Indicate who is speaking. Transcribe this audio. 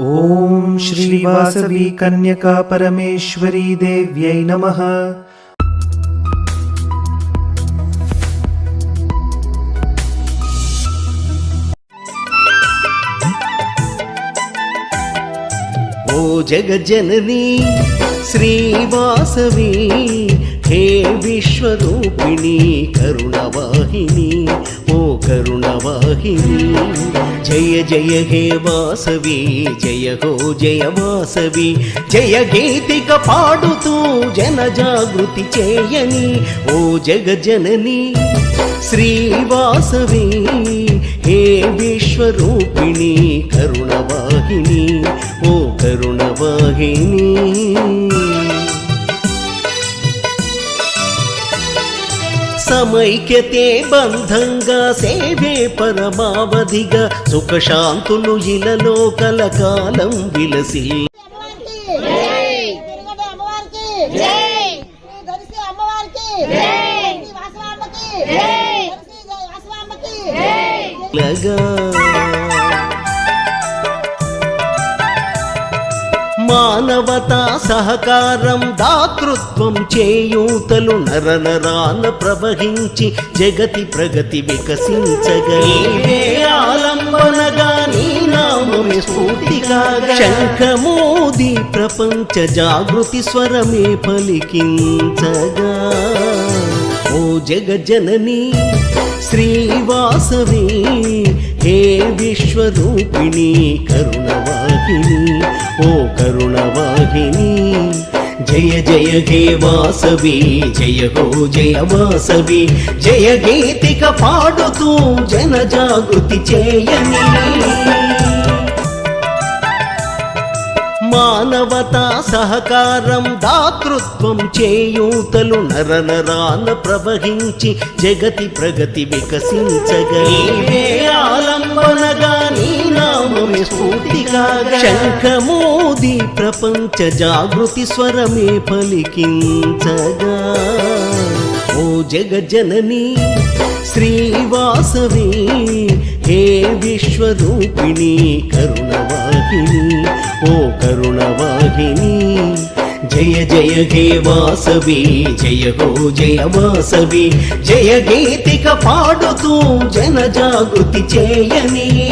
Speaker 1: ఓం శ్రీవాసవి కన్యకా పరమేశ్వరీ దేవ్యై నమ.
Speaker 2: ఓ జగజ్జననీ శ్రీవాసవి హే విశ్వరూపిణీ ప్రవాహిని జయ జయ హే వాసవి జయ హో జయ వాసవి. జయ గీతిక పాడుతూ జన జాగృతి చేయని ఓ జగజనని. శ్రీవాసవి హే విశ్వరూపిణి కరుణవాహిని ఓ కరుణవాహిని. సమైక్యతే బంధంగా సేవే పరమావధిగా సుఖశాంతులు ఇలలో కలకాలం విలసి.
Speaker 3: అమ్మవారికి
Speaker 2: మానవతా సహకారం దాతృత్వం చేయూతలు నరనరాన ప్రవహించి జగతి ప్రగతి వికసించగా. నీవే ఆలంబనగా నీ నామమే స్ఫూర్తి కాగా శంఖమోది ప్రపంచ జాగృతి స్వరమే పలికించగా. ఓ జగజనని శ్రీవాసవి హే విశ్వరూపిణి కరుణవాహిని ఓ కరుణవాహిని జయ జయ హే వాసవి జయ హో జయ వాసవి జయ గీతిక పాడుతూ జన జాగృతి చేయని మానవతా సహకారం దాతృత్వం చేయూతలు నరనరాన ప్రవహించి జగతి ప్రగతి వికసించగా. ఆలంబనగా నీ నామమే శంఖమోది ప్రపంచ జాగృతి స్వరమే పలికించగా ఓ జగజనని శ్రీవాసవి హే విశ్వరూపిణి కరుణవాహిని. ఓ కరుణవాహిని. జయ జయ హే వాసవి. జయ హో జయ వాసవి జయ గీతిక పాడుతూ జన జాగృతి చేయని.